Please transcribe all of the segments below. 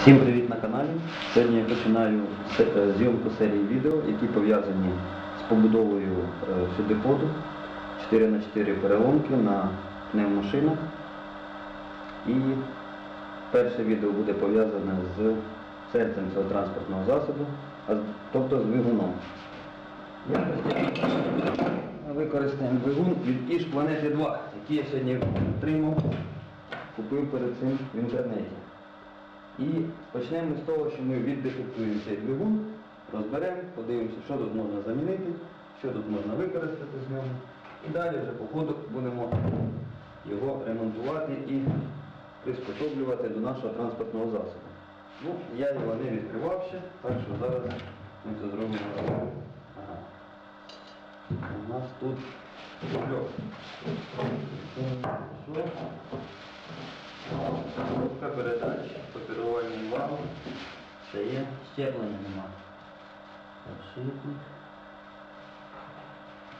Всім привіт на каналі. Сьогодні я починаю е, зйомку серії відео, які пов'язані з побудовою е, сюдиходу 4х4 переломки на пневмошинах. І перше відео буде пов'язане з серцем цього транспортного засобу, тобто з двигуном. Використаємо двигун від Іж Планети 2, який я сьогодні отримав, купив перед цим в інтернеті. І почнемо з того, що ми віддефектуємо цей двигун, розберемо, подивимося, що тут можна замінити, що тут можна використати з нього. І далі вже по ходу будемо його ремонтувати і приспособлювати до нашого транспортного засобу. Ну, я його не відкривав ще, так що зараз ми це зробимо. Ага. У нас тут шльок. Що? Коробка передач, папірувальний вал, ще є, щеплення нема. Подшипник.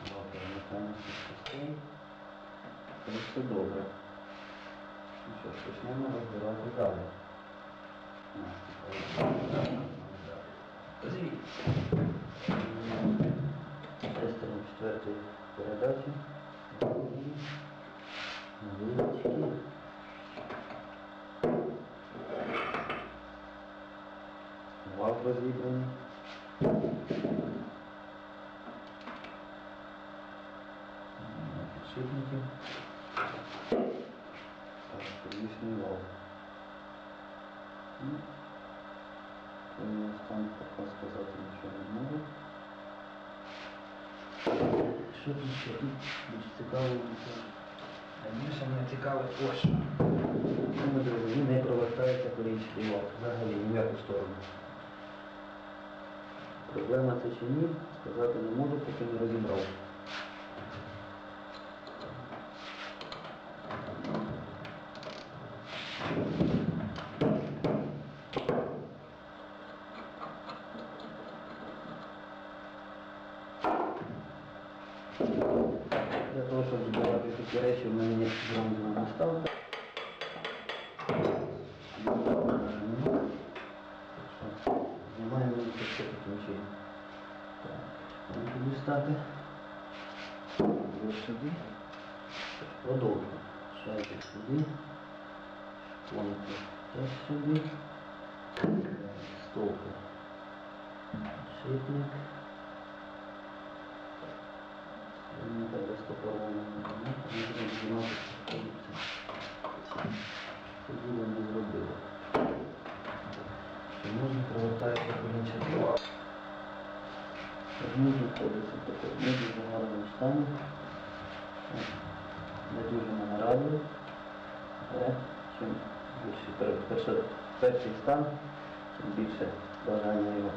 Лапер механічних частин. Це все добре. Ну що ж, почнемо розбирати далі. Тестером четвертої передачі. Вилочки. Розібраний. Підшипники. Так, підвісний вал. Ну, там поки сказати нічого не можу. Що тут ще тут більш цікаво? Найбільше мене цікавить ось. двигуні не провертається колічний вал. Взагалі ні в яку сторону. Проблема це чи ні, сказати не можу, поки не розібрав. Для того, щоб збирати такі речі, в мене є бронзова наставка. Сюди. Продовжуємо. Шайки сюди. Шпонки теж сюди. Стовпи. Шипник. Мені так безпоправно не треба знімати Тоді вони зробили. Чи можна провертається колінча два? Вони знаходяться в такому не дуже гарному стані. Не дуже мене радує. Але чим більше перший стан, тим більше бажання його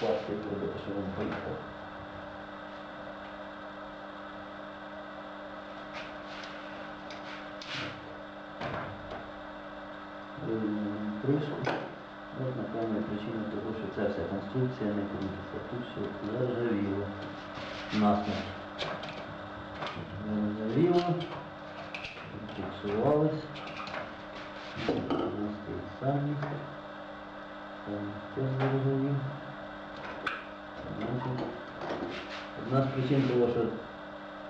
класти зробити, щоб він поїхав. Вивільнюємо кришку. От, напевно, причина того, що ця вся конструкція не крутиться. Тут все заржавіло. Насмерть. Заржавіло. Фіксувалось. Самі. Там теж заржавів. Одна з причин того, що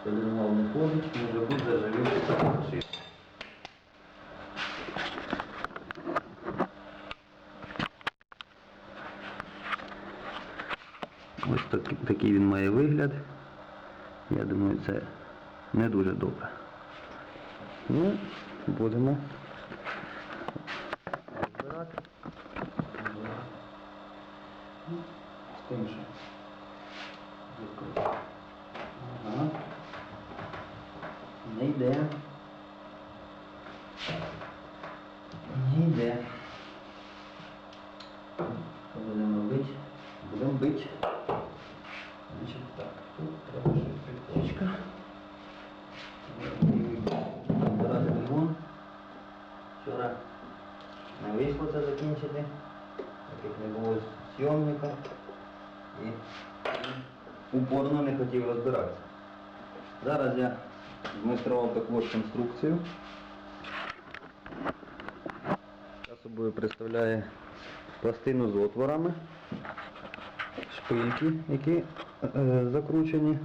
координував не ходить, може бути заржавів. Ось так, такий він має вигляд. Я думаю, це не дуже добре. Ну, будемо розбирати. З тим, же. Ага. Не йде. Не йде. Що будемо робити? Будемо бити. Значить так, тут треба ще підточка. Збирати двигун. Вчора не вийшло це закінчити, так як не було зйомника і упорно не хотів розбиратися. Зараз я змайстрував таку конструкцію. Зараз собою представляє пластину з отворами, шпильки, які е, закручені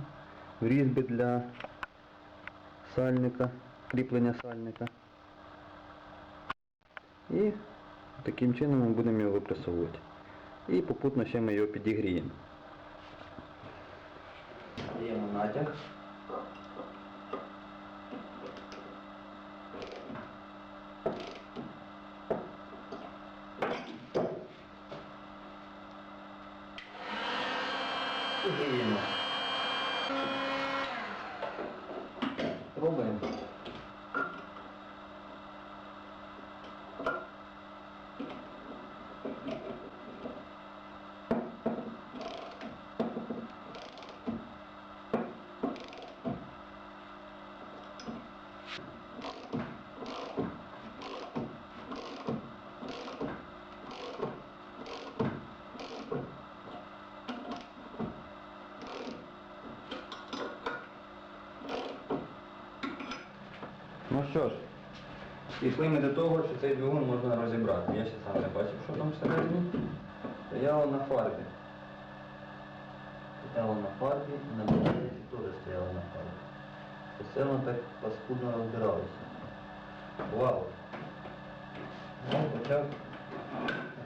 в різьби для сальника, кріплення сальника. І таким чином ми будемо його випресовувати. І попутно ще ми його підігріємо. Даємо натяг. Гріємо. Пробуємо. Ну що ж, пішли ми до того, що цей двигун можна розібрати. Я ще сам не бачив, що там всередині. Стояло на фарбі. Стояло на фарбі і на батареї теж стояло на фарбі. Все воно так паскудно розбиралося. Вау! Вау почав,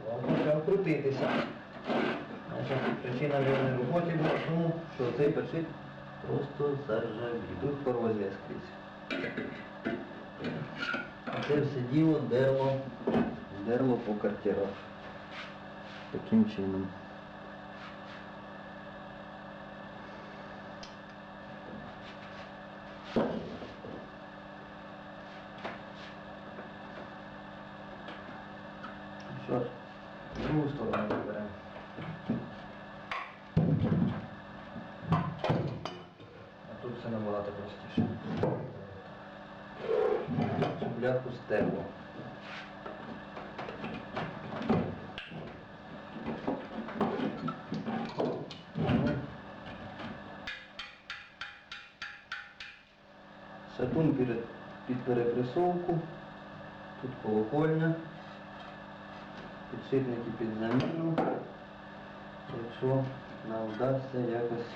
вау почав крутитися. Причина в роботі була тому, що цей печить просто заржавів. Тут корозія скрізь. А це все діло дерло, дерло по картерах. Таким чином. Ж, другу сторону Бляху стебло. Сапун перед, під перепресовку. Тут колокольня. Підшипники під заміну. Якщо нам вдасться якось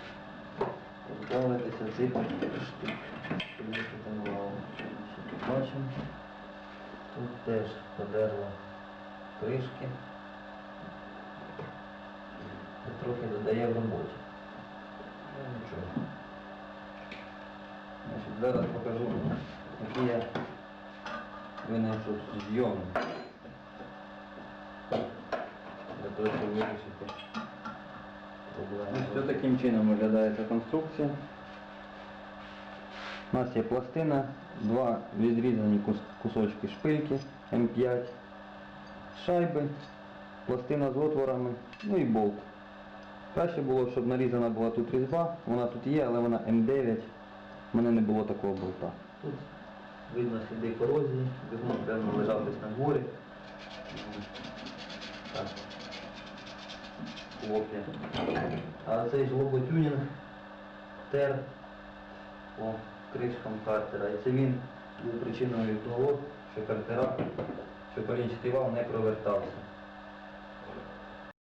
позбавитися цих штук. Щоб потонувало. Ще тут бачимо. Тут теж подерло кришки. Це трохи додає в роботі. Ну нічого. Значить, зараз покажу, який я винайшов зйом. Для того, щоб вирішити проблему. Ось таким чином виглядає ця конструкція. У нас є пластина, два відрізані кусочки шпильки М5, шайби, пластина з отворами, ну і болт. Краще було, щоб нарізана була тут різьба, вона тут є, але вона М9, в мене не було такого болта. Тут видно сліди корозії, двигун, певно, лежав десь на дворі. Так. А цей жлоботюнінг тер по кришкам картера. І це він був причиною того, що картера, що колінчатий вал не провертався.